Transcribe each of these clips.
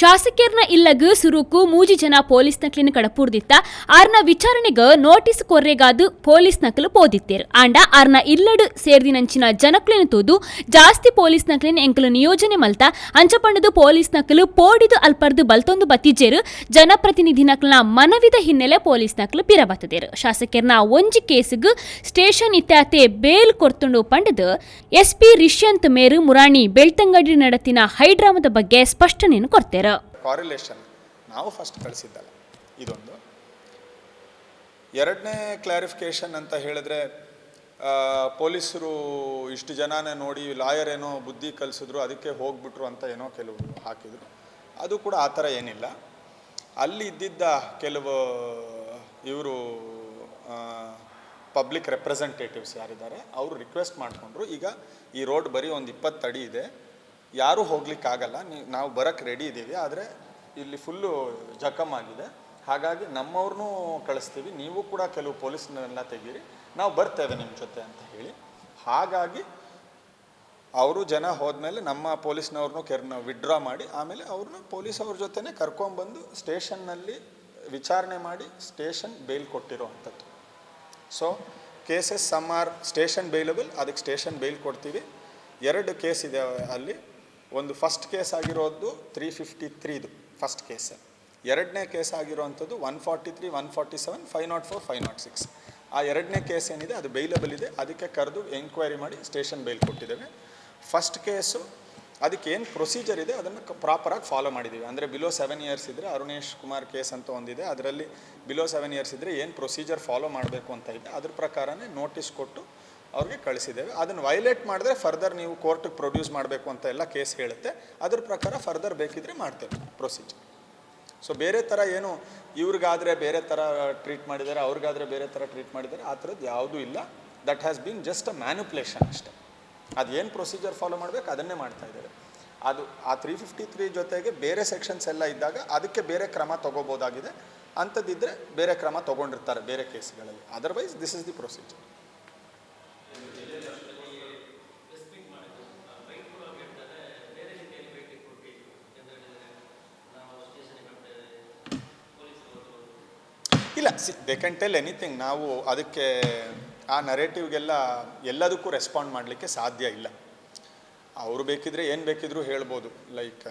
ಶಾಸಕರ್ನ ಇಲ್ಲಗ ಸುರುಕು ಮೂಜಿ ಜನ ಪೊಲೀಸ್ ನಕಲಿನ ಕಡಪೂರ್ದಿತ್ತ ಆರ್ನ ವಿಚಾರಣೆಗ ನೋಟಿಸ್ ಕೊರ್ರೆಗಾದು ಪೊಲೀಸ್ ನಕಲು ಪೋದಿತ್ತೇರು. ಆಂಡ ಆರ್ನ ಇಲ್ಲಡು ಸೇರ್ದಿನಂಚಿನ ಜನಕ್ಲಿನ ತೂದು ಜಾಸ್ತಿ ಪೊಲೀಸ್ ನಕಲಿನ ಎಂಕಲು ನಿಯೋಜನೆ ಮಲ್ತ ಅಂಚಪಂಡದು ಪೊಲೀಸ್ ನಕಲು ಪೋಡಿದು ಅಲ್ಪರ್ದು ಬಲ್ತೊಂದು ಬತ್ತಿಜೇರು ಜನಪ್ರತಿನಿಧಿ ನಕಲ್ನ ಮನವಿದ ಹಿನ್ನೆಲೆ ಪೊಲೀಸ್ ನಕಲು ಪಿರಬತ್ತದೇರು ಶಾಸಕರ್ನ ಒಂಜಿ ಕೇಸಿಗ್ ಸ್ಟೇಷನ್ ಇತ್ಯಾತೆ ಬೇಲ್ ಕೊರ್ತುಂಡು ಪಂಡದು ಎಸ್ಪಿ ರಿಷ್ಯಂತ್ ಮೇರು ಮುರಾಣಿ ಬೆಳ್ತಂಗಡಿ ನಡತಿನ ಹೈಡ್ರಾಮದ ಬಗ್ಗೆ ಸ್ಪಷ್ಟನೆಯನ್ನು ಕೊಡ್ತೇರು ಕಾರಿಲೇಷನ್ ನಾವು ಫಸ್ಟ್ ಕಳಿಸಿದ್ದಲ್ಲ. ಇದೊಂದು. ಎರಡನೇ ಕ್ಲಾರಿಫಿಕೇಷನ್ ಅಂತ ಹೇಳಿದ್ರೆ ಪೊಲೀಸರು ಇಷ್ಟು ಜನನೇ ನೋಡಿ ಲಾಯರ್ ಏನೋ ಬುದ್ಧಿ ಕಲಿಸಿದ್ರು, ಅದಕ್ಕೆ ಹೋಗ್ಬಿಟ್ರು ಅಂತ ಏನೋ ಕೆಲವು ಹಾಕಿದ್ರು. ಅದು ಕೂಡ ಆ ಥರ ಏನಿಲ್ಲ. ಅಲ್ಲಿ ಇದ್ದಿದ್ದ ಕೆಲವು, ಇವರು ಪಬ್ಲಿಕ್ ರೆಪ್ರೆಸೆಂಟೇಟಿವ್ಸ್ ಯಾರಿದ್ದಾರೆ, ಅವರು ರಿಕ್ವೆಸ್ಟ್ ಮಾಡಿಕೊಂಡ್ರು. ಈಗ ಈ ರೋಡ್ ಬರೀ ಒಂದು ಇಪ್ಪತ್ತು ಅಡಿ ಇದೆ. ಯಾರೂ ಹೋಗ್ಲಿಕ್ಕಾಗಲ್ಲ. ನೀವು ನಾವು ಬರಕ್ಕೆ ರೆಡಿ ಇದ್ದೀವಿ. ಆದರೆ ಇಲ್ಲಿ ಫುಲ್ಲು ಜಖಮ್ ಆಗಿದೆ. ಹಾಗಾಗಿ ನಮ್ಮವ್ರನ್ನೂ ಕಳಿಸ್ತೀವಿ. ನೀವು ಕೂಡ ಕೆಲವು ಪೊಲೀಸ್ನೆಲ್ಲ ತೆಗೀರಿ. ನಾವು ಬರ್ತೇವೆ ನಿಮ್ಮ ಜೊತೆ ಅಂತ ಹೇಳಿ. ಹಾಗಾಗಿ ಅವರು ಜನ ಹೋದ್ಮೇಲೆ ನಮ್ಮ ಪೊಲೀಸ್ನವ್ರನ್ನೂ ಕೆರ್ನ ವಿಡ್ರಾ ಮಾಡಿ, ಆಮೇಲೆ ಅವ್ರನ್ನ ಪೊಲೀಸ್ ಅವ್ರ ಜೊತೆನೇ ಕರ್ಕೊಂಬಂದು ಸ್ಟೇಷನ್ನಲ್ಲಿ ವಿಚಾರಣೆ ಮಾಡಿ ಸ್ಟೇಷನ್ ಬೇಲ್ ಕೊಟ್ಟಿರೋ ಅಂಥದ್ದು. So cases some are station bailable ಅದಕ್ಕೆ ಸ್ಟೇಷನ್ ಬೇಲ್ ಕೊಡ್ತೀವಿ. ಎರಡು ಕೇಸ್ ಇದೆ ಅಲ್ಲಿ. ಒಂದು ಫಸ್ಟ್ ಕೇಸ್ ಆಗಿರೋದು ತ್ರೀ ಫಿಫ್ಟಿ ತ್ರೀದು ಫಸ್ಟ್ ಕೇಸ್ ಎರಡನೇ case ಆಗಿರೋವಂಥದ್ದು one forty three one forty seven five nought four five nought six ಆ ಎರಡನೇ ಕೇಸ್ ಏನಿದೆ, ಅದು ಬೇಲಬಲ್ ಇದೆ. ಅದಕ್ಕೆ ಕರೆದು ಎಂಕ್ವೈರಿ ಮಾಡಿ ಸ್ಟೇಷನ್ ಬೇಲ್ ಕೊಟ್ಟಿದ್ದೇವೆ. ಫಸ್ಟ್ ಕೇಸು ಅದಕ್ಕೆ ಏನು ಪ್ರೊಸೀಜರ್ ಇದೆ, ಅದನ್ನು ಪ್ರಾಪರಾಗಿ ಫಾಲೋ ಮಾಡಿದ್ದೀವಿ. ಅಂದರೆ ಬಿಲೋ ಸೆವೆನ್ ಇಯರ್ಸ್ ಇದ್ದರೆ ಅರುಣೇಶ್ ಕುಮಾರ್ ಕೇಸ್ ಅಂತ ಒಂದಿದೆ. ಅದರಲ್ಲಿ ಬಿಲೋ ಸೆವೆನ್ ಇಯರ್ಸ್ ಇದ್ದರೆ ಏನು ಪ್ರೊಸೀಜರ್ ಫಾಲೋ ಮಾಡಬೇಕು ಅಂತ ಇದೆ. ಅದ್ರ ಪ್ರಕಾರನೇ ನೋಟಿಸ್ ಕೊಟ್ಟು ಅವ್ರಿಗೆ ಕಳಿಸಿದ್ದೇವೆ. ಅದನ್ನು ವೈಲೇಟ್ ಮಾಡಿದ್ರೆ ಫರ್ದರ್ ನೀವು ಕೋರ್ಟಿಗೆ ಪ್ರೊಡ್ಯೂಸ್ ಮಾಡಬೇಕು ಅಂತ ಎಲ್ಲ ಕೇಸ್ ಹೇಳುತ್ತೆ. ಅದ್ರ ಪ್ರಕಾರ ಫರ್ದರ್ ಬೇಕಿದ್ರೆ ಮಾಡ್ತೇವೆ ಪ್ರೊಸೀಜರ್ ಸೊ ಬೇರೆ ಥರ ಏನು ಇವ್ರಿಗಾದರೆ ಬೇರೆ ಥರ ಟ್ರೀಟ್ ಮಾಡಿದ್ದಾರೆ, ಅವ್ರಿಗಾದರೆ ಬೇರೆ ಥರ ಟ್ರೀಟ್ ಮಾಡಿದ್ದಾರೆ, ಆ ಥರದ್ದು ಯಾವುದೂ ಇಲ್ಲ. That has been just a manipulation ಅಷ್ಟೇ. ಏನು ಪ್ರೊಸೀಜರ್ ಫಾಲೋ ಮಾಡಬೇಕು ಅದನ್ನೇ ಮಾಡ್ತಾ ಇದ್ದಾರೆ. ಅದು ಆ ತ್ರೀ ಫಿಫ್ಟಿ ತ್ರೀ ಜೊತೆಗೆ ಬೇರೆ ಸೆಕ್ಷನ್ಸ್ ಎಲ್ಲ ಇದ್ದಾಗ ಅದಕ್ಕೆ ಬೇರೆ ಕ್ರಮ ತಗೋಬೋದಾಗಿದೆ. ಅಂಥದ್ದಿದ್ದರೆ ಬೇರೆ ಕ್ರಮ ತೊಗೊಂಡಿರ್ತಾರೆ ಬೇರೆ ಕೇಸ್ಗಳಲ್ಲಿ otherwise this is the procedure see they can tell anything ನಾವು ಅದಕ್ಕೆ ಆ ನರೇಟಿವ್ಗೆಲ್ಲ ಎಲ್ಲದಕ್ಕೂ ರೆಸ್ಪಾಂಡ್ ಮಾಡಲಿಕ್ಕೆ ಸಾಧ್ಯ ಇಲ್ಲ. ಅವರು ಬೇಕಿದ್ರೆ ಏನು ಬೇಕಿದ್ರೂ ಹೇಳ್ಬೋದು. Like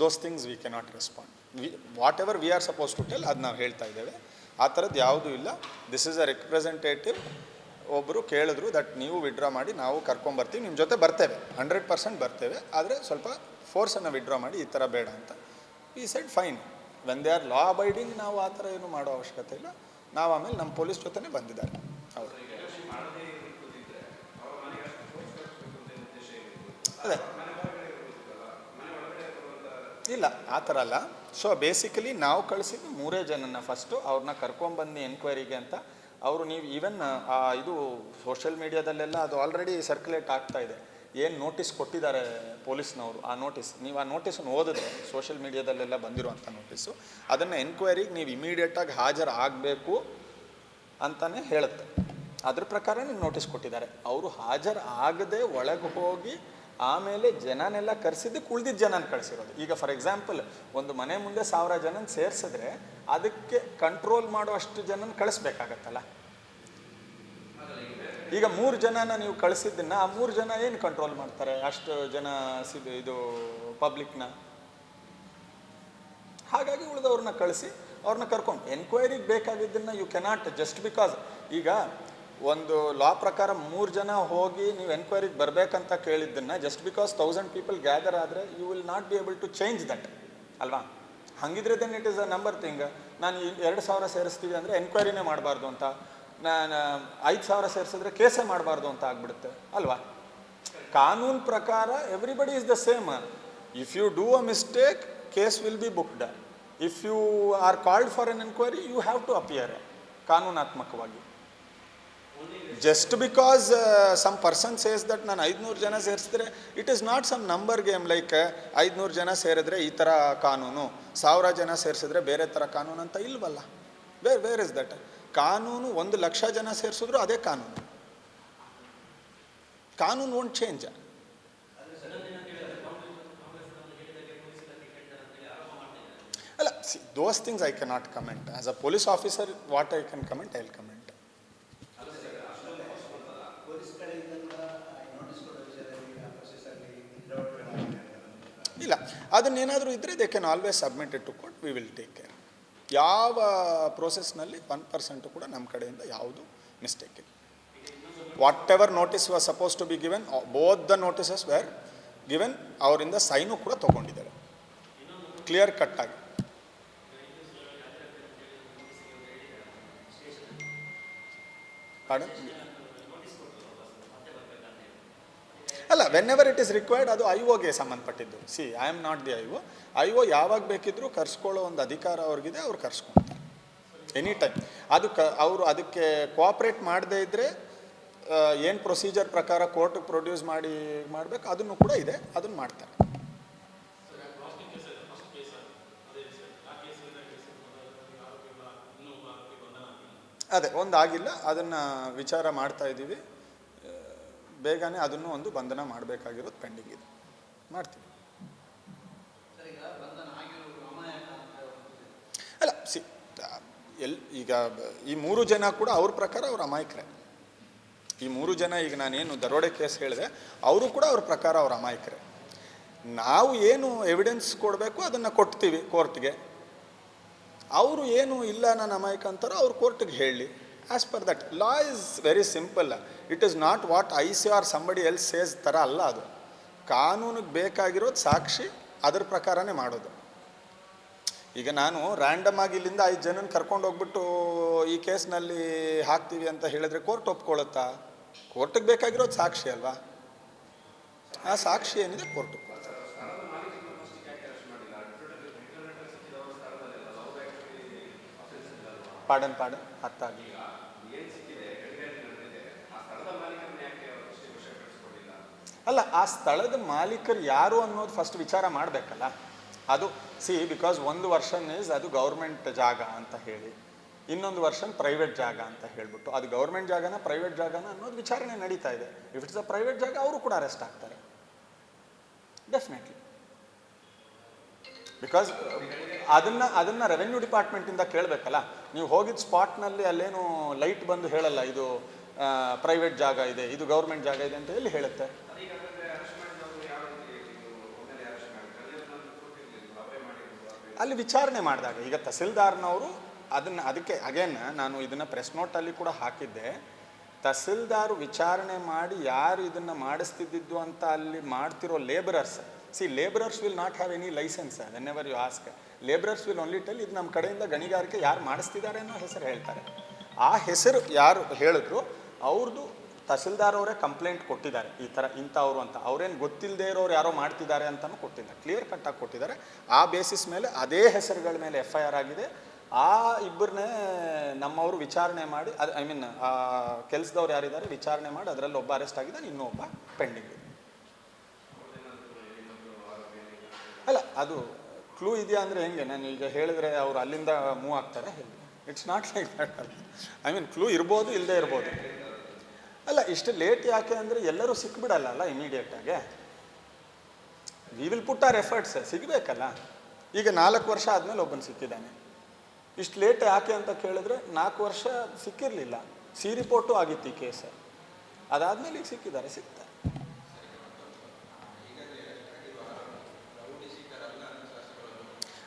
those things we cannot respond we whatever we are suppose to tell ಅದು ನಾವು ಹೇಳ್ತಾ ಇದ್ದೇವೆ. ಆ ಥರದ್ದು ಯಾವುದೂ ಇಲ್ಲ. ದಿಸ್ ಇಸ್ ಅ ರೆಪ್ರೆಸೆಂಟೇಟಿವ್ ಒಬ್ಬರು ಕೇಳಿದ್ರು ದಟ್ ನೀವು ವಿಡ್ರಾ ಮಾಡಿ, ನಾವು ಕರ್ಕೊಂಬರ್ತೀವಿ ನಿಮ್ಮ ಜೊತೆ ಬರ್ತೇವೆ. ಹಂಡ್ರೆಡ್ ಪರ್ಸೆಂಟ್ ಬರ್ತೇವೆ. ಆದರೆ ಸ್ವಲ್ಪ ಫೋರ್ಸನ್ನು ವಿಡ್ರಾ ಮಾಡಿ, ಈ ಥರ ಬೇಡ ಅಂತ. ಈ said fine when they are law abiding ನಾವು ಆ ಥರ ಏನು ಮಾಡೋ ಅವಶ್ಯಕತೆ ಇಲ್ಲ. ನಾವು ಆಮೇಲೆ ನಮ್ಮ ಪೊಲೀಸ್ ಜೊತೆನೇ ಬಂದಿದ್ದಾರೆ. ಅವರು ಅದೇ. ಇಲ್ಲ, ಆ ಥರ ಅಲ್ಲ. ಸೊ ಬೇಸಿಕಲಿ ನಾವು ಕಳಿಸಿದ್ದು ಮೂರೇ ಜನನ ಫಸ್ಟು ಅವ್ರನ್ನ ಕರ್ಕೊಂಬಂದು ಎನ್ಕ್ವೈರಿಗೆ ಅಂತ. ಅವರು ನೀವು ಈವನ್ ಇದು ಸೋಷಿಯಲ್ ಮೀಡಿಯಾದಲ್ಲೆಲ್ಲ ಅದು ಆಲ್ರೆಡಿ ಸರ್ಕ್ಯುಲೇಟ್ ಆಗ್ತಾ ಇದೆ. ಏನು ನೋಟಿಸ್ ಕೊಟ್ಟಿದ್ದಾರೆ ಪೊಲೀಸ್ನವರು? ಆ ನೋಟಿಸ್ ನೀವು ಆ ನೋಟಿಸನ್ನು ಓದಿದ್ರೆ ಸೋಷಿಯಲ್ ಮೀಡಿಯಾದಲ್ಲೆಲ್ಲ ಬಂದಿರುವಂಥ ನೋಟಿಸು ಅದನ್ನು ಎನ್ಕ್ವೈರಿಗೆ ನೀವು ಇಮಿಡಿಯೇಟಾಗಿ ಹಾಜರು ಆಗಬೇಕು ಅಂತಲೇ ಹೇಳುತ್ತೆ. ಅದ್ರ ಪ್ರಕಾರ ನೀವು ನೋಟಿಸ್ ಕೊಟ್ಟಿದ್ದಾರೆ. ಅವರು ಹಾಜರು ಆಗದೆ ಒಳಗೆ ಹೋಗಿ ಆಮೇಲೆ ಜನನೆಲ್ಲ ಕರೆಸಿದ್ದಕ್ಕೆ ಕುಳ್ದಿದ್ದ ಜನನ ಕಳಿಸಿರೋದು. ಈಗ ಫಾರ್ ಎಕ್ಸಾಂಪಲ್ ಒಂದು ಮನೆ ಮುಂದೆ ಸಾವಿರ ಜನನ ಸೇರಿಸಿದ್ರೆ, ಅದಕ್ಕೆ ಕಂಟ್ರೋಲ್ ಮಾಡುವಷ್ಟು ಜನನ ಕಳಿಸ್ಬೇಕಾಗತ್ತಲ್ಲ? ಈಗ ಮೂರು ಜನನ ನೀವು ಕಳಿಸಿದ್ದನ್ನ ಆ ಮೂರು ಜನ ಏನು ಕಂಟ್ರೋಲ್ ಮಾಡ್ತಾರೆ? ಅಷ್ಟು ಜನ ಇದು ಪಬ್ಲಿಕ್ನ ಹಾಗಾಗಿ ಉಳಿದವ್ರನ್ನ ಕಳಿಸಿ ಅವ್ರನ್ನ ಕರ್ಕೊಂಡು. ಎನ್ಕ್ವೈರಿಗೆ ಬೇಕಾಗಿದ್ದನ್ನು ಯು ಕೆನಾಟ್ ಜಸ್ಟ್ ಬಿಕಾಸ್ ಈಗ ಒಂದು ಲಾ ಪ್ರಕಾರ ಮೂರು ಜನ ಹೋಗಿ ನೀವು ಎನ್ಕ್ವೈರಿಗೆ ಬರಬೇಕಂತ ಕೇಳಿದ್ದನ್ನು just because thousand people gather ಆದರೆ you will not be able to change that ಅಲ್ವಾ? ಹಂಗಿದ್ರೆ then it is a number thing ನಾನು ಎರಡು ಸಾವಿರ ಸೇರಿಸ್ತೀವಿ ಅಂದರೆ ಎನ್ಕ್ವೈರಿನೇ ಮಾಡಬಾರ್ದು ಅಂತ. ನಾನು ಐದು ಸಾವಿರ ಸೇರಿಸಿದ್ರೆ ಕೇಸೇ ಮಾಡಬಾರ್ದು ಅಂತ ಆಗ್ಬಿಡುತ್ತೆ. ಅಲ್ವಾ? ಕಾನೂನು ಪ್ರಕಾರ everybody is the same if you do a mistake case will be booked if you are called for an enquiry you have to appear ಕಾನೂನಾತ್ಮಕವಾಗಿ. Just because some person says that ನಾನು ಐದುನೂರು ಜನ ಸೇರಿಸಿದ್ರೆ it is not some number game like ಐದುನೂರು ಜನ ಸೇರಿದ್ರೆ ಈ ಥರ ಕಾನೂನು, ಸಾವಿರ ಜನ ಸೇರಿಸಿದ್ರೆ ಬೇರೆ ಥರ ಕಾನೂನು ಅಂತ ಇಲ್ವಲ್ಲ? ವೇರ್ ವೇರ್ ಇಸ್ ದಟ್ ಕಾನೂನು ಒಂದು ಲಕ್ಷ ಜನ ಸೇರಿಸಿದ್ರು ಅದೇ ಕಾನೂನು. ಕಾನೂನು ಒಂದು ಚೇಂಜ್ ಅಲ್ಲ see those things I cannot comment as a police officer what I can comment I will comment ಇಲ್ಲ, ಅದನ್ನೇನಾದರೂ ಇದ್ದರೆ they can always submit to court we will take care ಯಾವ ಪ್ರೋಸೆಸ್ನಲ್ಲಿ ಒನ್ ಪರ್ಸೆಂಟು ಕೂಡ ನಮ್ಮ ಕಡೆಯಿಂದ ಯಾವುದು ಮಿಸ್ಟೇಕ್ ಇಲ್ಲ. Whatever notice was suppose to be given both the notices were given ಅವರಿಂದ ಸೈನು ಕೂಡ ತೊಗೊಂಡಿದ್ದಾರೆ. ಕ್ಲಿಯರ್ ಕಟ್ ಆಗಿ. Pardon? ಅಲ್ಲ whenever it is required ಅದು ಐ ಒಗೆ ಸಂಬಂಧಪಟ್ಟಿದ್ದು. See I am not the I O I O ಯಾವಾಗ ಬೇಕಿದ್ದರೂ ಕರ್ಸ್ಕೊಳ್ಳೋ ಒಂದು ಅಧಿಕಾರ ಅವ್ರಿಗಿದೆ, ಅವ್ರು ಕರ್ಸ್ಕೊಳ್ತಾರೆ ಎನಿ ಟೈಮ್ ಅದು ಕ ಅವರು ಅದಕ್ಕೆ ಕೋಆಪ್ರೇಟ್ ಮಾಡದೇ ಇದ್ದರೆ ಏನು ಪ್ರೊಸೀಜರ್ ಪ್ರಕಾರ ಕೋರ್ಟಿಗೆ ಪ್ರೊಡ್ಯೂಸ್ ಮಾಡಿ ಮಾಡಬೇಕು, ಅದನ್ನು ಕೂಡ ಇದೆ, ಅದನ್ನು ಮಾಡ್ತಾರೆ. ಅದೇ ಒಂದು ಆಗಿಲ್ಲ ಅದನ್ನು ವಿಚಾರ ಮಾಡ್ತಾ ಇದ್ದೀವಿ. ಬೇಗನೆ ಅದನ್ನು ಒಂದು ಬಂಧನ ಮಾಡಬೇಕಾಗಿರೋದು ಪೆಂಡಿಂಗ್ ಇದೆ. ಮಾಡ್ತೀವಿ ಅಲ್ಲ, ಸಿ, ಎಲ್, ಈಗ ಈ ಮೂರು ಜನ ಕೂಡ ಅವ್ರ ಪ್ರಕಾರ ಅವ್ರ ಅಮಾಯಕರೇ. ಈ ಮೂರು ಜನ ಈಗ ನಾನೇನು ದರೋಡೆ ಕೇಸ್ ಹೇಳಿದೆ, ಅವರು ಕೂಡ ಅವ್ರ ಪ್ರಕಾರ ಅವ್ರ ಅಮಾಯಕರೇ. ನಾವು ಏನು ಎವಿಡೆನ್ಸ್ ಕೊಡಬೇಕು, ಅದನ್ನು ಕೊಡ್ತೀವಿ ಕೋರ್ಟ್ಗೆ ಅವರು ಏನು ಇಲ್ಲ ನಾನು ಅಮಾಯಕ ಅಂತಾರೋ ಅವ್ರು ಕೋರ್ಟಿಗೆ ಹೇಳಿ. As per that law is very simple it is not what I see or somebody else says ಥರ ಅಲ್ಲ ಅದು. ಕಾನೂನಿಗೆ ಬೇಕಾಗಿರೋದು ಸಾಕ್ಷಿ ಅದ್ರ ಪ್ರಕಾರನೇ ಮಾಡೋದು. ಈಗ ನಾನು ರ್ಯಾಂಡಮ್ ಆಗಿ ಇಲ್ಲಿಂದ ಐದು ಜನನ ಕರ್ಕೊಂಡು ಹೋಗ್ಬಿಟ್ಟು ಈ ಕೇಸ್ನಲ್ಲಿ ಹಾಕ್ತೀವಿ ಅಂತ ಹೇಳಿದ್ರೆ ಕೋರ್ಟ್ ಒಪ್ಕೊಳ್ಳುತ್ತಾ ಕೋರ್ಟಿಗೆ ಬೇಕಾಗಿರೋದು ಸಾಕ್ಷಿ ಅಲ್ವಾ? ಆ ಸಾಕ್ಷಿ ಏನಿದೆ? ಕೋರ್ಟ್ ಪಾಡನ್ ಪಾಡನ್ ಅರ್ಥ ಆಗಲಿಲ್ಲ ಅಲ್ಲ, ಆ ಸ್ಥಳದ ಮಾಲೀಕರು ಯಾರು ಅನ್ನೋದು ಫಸ್ಟ್ ವಿಚಾರ ಮಾಡಬೇಕಲ್ಲ. ಅದು ಸಿ ಬಿಕಾಸ್ ಒಂದು ವರ್ಷನ್ ಇಸ್ ಅದು ಗೌರ್ಮೆಂಟ್ ಜಾಗ ಅಂತ ಹೇಳಿ, ಇನ್ನೊಂದು ವರ್ಷನ್ ಪ್ರೈವೇಟ್ ಜಾಗ ಅಂತ ಹೇಳ್ಬಿಟ್ಟು, ಅದು ಗೌರ್ಮೆಂಟ್ ಜಾಗನ ಪ್ರೈವೇಟ್ ಜಾಗನ ಅನ್ನೋದು ವಿಚಾರಣೆ ನಡೀತಾ ಇದೆ. ಇಫ್ ಇಟ್ಸ್ ಅ ಪ್ರೈವೇಟ್ ಜಾಗ, ಅವರು ಕೂಡ ಅರೆಸ್ಟ್ ಆಗ್ತಾರೆ. ಡೆಫಿನೆಟ್ಲಿ ಬಿಕಾಸ್ ಅದನ್ನು ಅದನ್ನು ರೆವೆನ್ಯೂ ಡಿಪಾರ್ಟ್ಮೆಂಟಿಂದ ಕೇಳಬೇಕಲ್ಲ? ನೀವು ಹೋಗಿದ್ದ ಸ್ಪಾಟ್ನಲ್ಲಿ ಅಲ್ಲೇನು ಲೈಟ್ ಬಂದು ಹೇಳಲ್ಲ, ಇದು ಪ್ರೈವೇಟ್ ಜಾಗ ಇದೆ, ಇದು ಗೌರ್ಮೆಂಟ್ ಜಾಗ ಇದೆ ಅಂತ ಎಲ್ಲಿ ಹೇಳುತ್ತೆ? ಅಲ್ಲಿ ವಿಚಾರಣೆ ಮಾಡಿದಾಗ, ಈಗ ತಹಸೀಲ್ದಾರ್ನವರು ಅದನ್ನು, ಅದಕ್ಕೆ ಅಗೇನ್ ನಾನು ಇದನ್ನು ಪ್ರೆಸ್ ನೋಟಲ್ಲಿ ಕೂಡ ಹಾಕಿದ್ದೆ. ತಹಸೀಲ್ದಾರ್ ವಿಚಾರಣೆ ಮಾಡಿ ಯಾರು ಇದನ್ನು ಮಾಡಿಸ್ತಿದ್ದಿದ್ದು ಅಂತ ಅಲ್ಲಿ ಮಾಡ್ತಿರೋ labourers see labourers will not have any licence whenever you ask labourers will only tell ಇದು ನಮ್ಮ ಕಡೆಯಿಂದ ಗಣಿಗಾರಿಕೆ ಯಾರು ಮಾಡಿಸ್ತಿದ್ದಾರೆ ಅನ್ನೋ ಹೆಸರು ಹೇಳ್ತಾರೆ. ಆ ಹೆಸರು ಯಾರು ಹೇಳಿದ್ರು ಅವ್ರದ್ದು ತಹಸೀಲ್ದಾರ್ ಅವರೇ ಕಂಪ್ಲೇಂಟ್ ಕೊಟ್ಟಿದ್ದಾರೆ. ಈ ಥರ ಇಂಥವ್ರು ಅಂತ. ಅವ್ರೇನು ಗೊತ್ತಿಲ್ಲದೆ ಇರೋರು ಯಾರೋ ಮಾಡ್ತಿದ್ದಾರೆ ಅಂತಲೂ ಕೊಟ್ಟಿದ್ದಾರೆ ಕ್ಲಿಯರ್ ಕಟ್ಟಾಗಿ ಕೊಟ್ಟಿದ್ದಾರೆ. ಆ ಬೇಸಿಸ್ ಮೇಲೆ ಅದೇ ಹೆಸರುಗಳ ಮೇಲೆ ಎಫ್ ಐ ಆರ್ ಆಗಿದೆ. ಆ ಇಬ್ಬರನ್ನೇ ನಮ್ಮವರು ವಿಚಾರಣೆ ಮಾಡಿ, ಅದು ಐ ಮೀನ್ ಕೆಲಸದವ್ರು ಯಾರಿದ್ದಾರೆ ವಿಚಾರಣೆ ಮಾಡಿ ಅದರಲ್ಲಿ ಒಬ್ಬ ಅರೆಸ್ಟ್ ಆಗಿದ್ದಾನೆ, ಇನ್ನೊಬ್ಬ ಪೆಂಡಿಂಗ್ ಇದೆ ಅಲ್ಲ ಅದು ಕ್ಲೂ ಇದೆಯಾ ಅಂದರೆ ಹೆಂಗೆ? ನಾನು ಈಗ ಹೇಳಿದ್ರೆ ಅವ್ರು ಅಲ್ಲಿಂದ ಮೂವ್ ಆಗ್ತಾರೆ. It's not like that I mean clue ಇರ್ಬೋದು ಇಲ್ಲದೆ ಇರ್ಬೋದು. ಅಲ್ಲ, ಇಷ್ಟು ಲೇಟ್ ಯಾಕೆ ಅಂದರೆ ಎಲ್ಲರೂ ಸಿಕ್ಬಿಡಲ್ಲ ಅಲ್ಲ ಇಮಿಡಿಯೇಟಾಗೆ we will put our efforts ಸಿಗಬೇಕಲ್ಲ? ಈಗ ನಾಲ್ಕು ವರ್ಷ ಆದಮೇಲೆ ಒಬ್ಬನು ಸಿಕ್ಕಿದ್ದಾನೆ. ಇಷ್ಟು ಲೇಟ್ ಯಾಕೆ ಅಂತ ಕೇಳಿದ್ರೆ ನಾಲ್ಕು ವರ್ಷ ಸಿಕ್ಕಿರಲಿಲ್ಲ. ಸಿ ರಿಪೋರ್ಟು ಆಗಿತ್ತು ಈ ಕೇಸ್ ಅದಾದಮೇಲೆ ಈಗ ಸಿಕ್ಕಿದ್ದಾರೆ ಸಿಗ್ತಾರೆ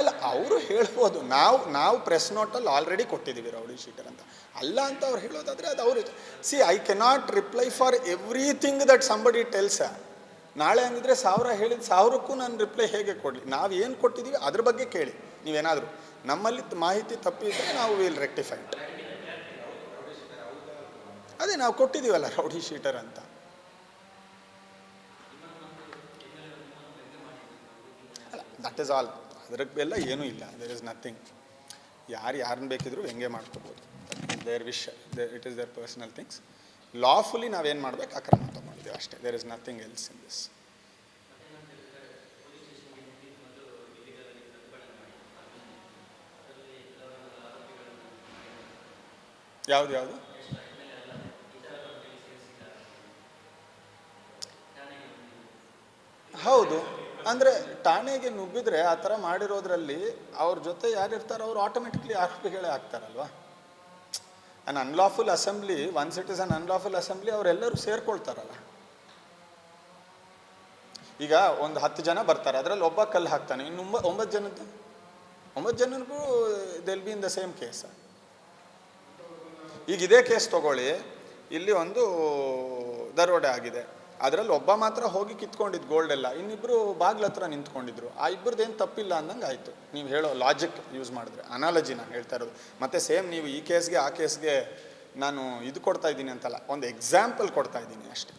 ಅಲ್ಲ ಅವರು ಹೇಳ್ಬೋದು. ನಾವು ನಾವು ಪ್ರೆಸ್ ನೋಟಲ್ಲಿ ಆಲ್ರೆಡಿ ಕೊಟ್ಟಿದ್ದೀವಿ ರೌಡಿ ಶೀಟರ್ ಅಂತ. ಅಲ್ಲ ಅಂತ ಅವ್ರು ಹೇಳೋದಾದರೆ ಅದು ಅವರು see I cannot reply for everything that somebody tells ನಾಳೆ ಹಂಗಿದ್ರೆ ಸಾವಿರ ಹೇಳಿದ ಸಾವಿರಕ್ಕೂ ನಾನು ರಿಪ್ಲೈ ಹೇಗೆ ಕೊಡಲಿ? ನಾವು ಏನು ಕೊಟ್ಟಿದ್ದೀವಿ ಅದ್ರ ಬಗ್ಗೆ ಕೇಳಿ. ನೀವೇನಾದರೂ. ನಮ್ಮಲ್ಲಿ ಮಾಹಿತಿ ತಪ್ಪಿದ್ರೆ ನಾವು ವಿಲ್ ರೆಕ್ಟಿಫೈ ಅದೇ ನಾವು ಕೊಟ್ಟಿದ್ದೀವಲ್ಲ ರೌಡಿ ಶೀಟರ್ ಅಂತ. ಅಲ್ಲ ದಟ್ ಇಸ್ ಆಲ್ ಅದಕ್ಕೆಲ್ಲ ಏನೂ ಇಲ್ಲ. ದೇರ್ ಇಸ್ ನಥಿಂಗ್ ಯಾರು ಯಾರನ್ನ ಬೇಕಿದ್ರು ಹೆಂಗೆ ಮಾಡ್ಕೋಬೋದು. Their wish it is their personal things lawfully ನಾವೇನು ಮಾಡ್ಬೇಕು? ಆ ಕ್ರಮ ತೊಗೊಂಡಿದ್ದೀವಿ ಅಷ್ಟೇ. There is nothing else in this ಯಾವ್ದು, ಯಾವುದು? ಹೌದು. ಅಂದರೆ ಠಾಣೆಗೆ ನುಗ್ಗಿದ್ರೆ ಆ ಥರ ಮಾಡಿರೋದ್ರಲ್ಲಿ ಅವ್ರ ಜೊತೆ ಯಾರಿರ್ತಾರೋ ಅವ್ರು ಆಟೋಮೆಟಿಕ್ಲಿ ಆರೋಪಿಗಳೇ ಆಗ್ತಾರಲ್ವಾ? Un unlawful assembly once it is un unlawful assembly ಅವರೆಲ್ಲರೂ ಸೇರ್ಕೊಳ್ತಾರಲ್ಲ. ಈಗ ಒಂದು ಹತ್ತು ಜನ ಬರ್ತಾರೆ, ಅದರಲ್ಲಿ ಒಬ್ಬ ಕಲ್ಲು ಹಾಕ್ತಾನೆ. ಇನ್ನು ಒಂಬ, ಒಂಬತ್ತು ಜನದ್ದು? ಒಂಬತ್ತು ಜನರಿಗೂ they'll be in the same case ಈಗ ಇದೇ ಕೇಸ್ ತಗೊಳ್ಳಿ, ಇಲ್ಲಿ ಒಂದು ದರೋಡೆ ಆಗಿದೆ. ಅದರಲ್ಲಿ ಒಬ್ಬ ಮಾತ್ರ ಹೋಗಿ ಕಿತ್ಕೊಂಡಿದ್ದು ಗೋಲ್ಡ್ ಎಲ್ಲ. ಇನ್ನಿಬ್ರು ಬಾಗ್ಲ ಹತ್ರ ನಿಂತ್ಕೊಂಡಿದ್ರು. ಆ ಇಬ್ಬರದ್ದೇನು ತಪ್ಪಿಲ್ಲ ಅಂದಂಗೆ ಆಯಿತು. ನೀವು ಹೇಳೋ ಲಾಜಿಕ್ ಯೂಸ್ ಮಾಡಿದ್ರೆ ಅನಾಲಜಿ ನಾನು ಹೇಳ್ತಾ ಇರೋದು. ಮತ್ತೆ ಸೇಮ್ ನೀವು ಈ ಕೇಸ್ಗೆ ಆ ಕೇಸ್ಗೆ ನಾನು ಇದು ಕೊಡ್ತಾ ಇದ್ದೀನಿ ಅಂತಲ್ಲ, ಒಂದು ಎಕ್ಸಾಂಪಲ್ ಕೊಡ್ತಾ ಇದ್ದೀನಿ ಅಷ್ಟೇ.